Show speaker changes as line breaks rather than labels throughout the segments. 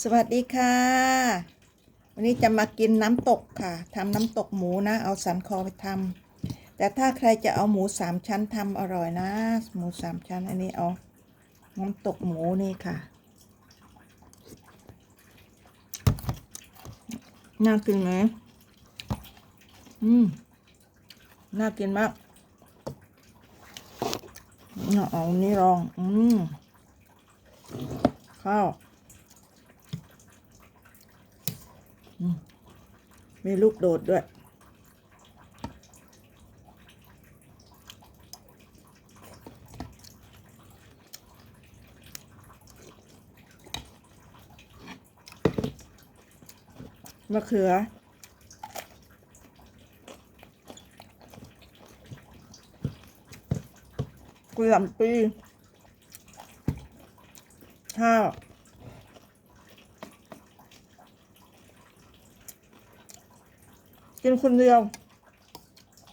สวัสดีค่ะ วันนี้จะมากินน้ำตกค่ะทำน้ำตกหมูนะ เอาสันคอไปทำแต่ถ้าใครจะเอาหมูสามชั้นทำอร่อยนะ หมูสามชั้นอันนี้เอาน้ำตกหมูนี่ค่ะ น่ากินไหมอืม น่ากินมากเอาอานี่ลอง อืม ข้าว มีลูกโดดด้วย มะเขือกุหลาบปีข้าว กินคนเดียว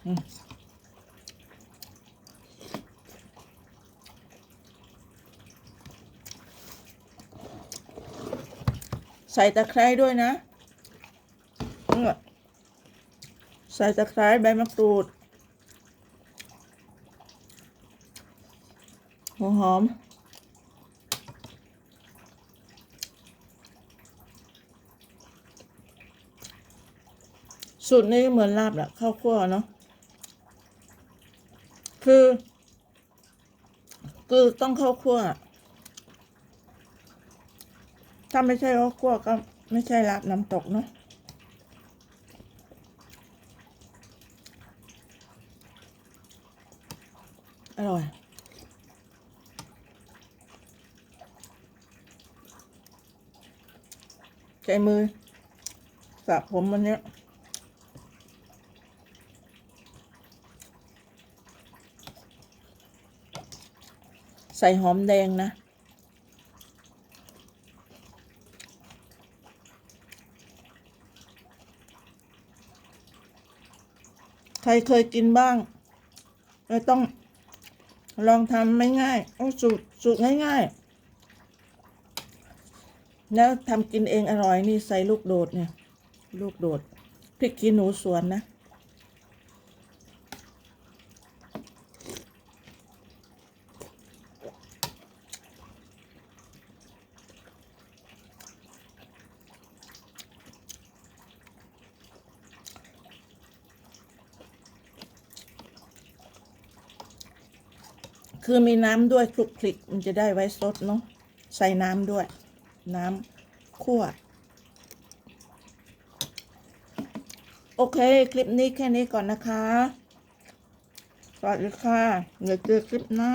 อืมใส่ตะไคร้ด้วยนะเนี่ยใส่ตะไคร้ใบมะกรูดหัวหอม สูตรนี้เหมือนลาบแหละข้าวคั่วเนาะคือ คือต้องข้าวคั่วถ้าไม่ใช่ข้าวคั่วก็ไม่ใช่ลาบน้ำตกเนาะอร่อยใช้มือสระผมวันนี้ ใส่หอมแดงนะ ใครเคยกินบ้างเราต้องลองทำไม่ง่ายต้องสูตรสูตรง่ายๆ แล้วทำกินเองอร่อยนี่ใส่ลูกโดดเนี่ย ลูกโดดพริกขี้หนูสวนนะ คือมีน้ำด้วยคลุกคลิกมันจะได้ไว้สดเนาะใส่น้ำด้วย น้ำคั่วโอเค คลิปนี้แค่นี้ก่อนนะคะ สวัสดีค่ะเดี๋ยวเจอคลิปหน้า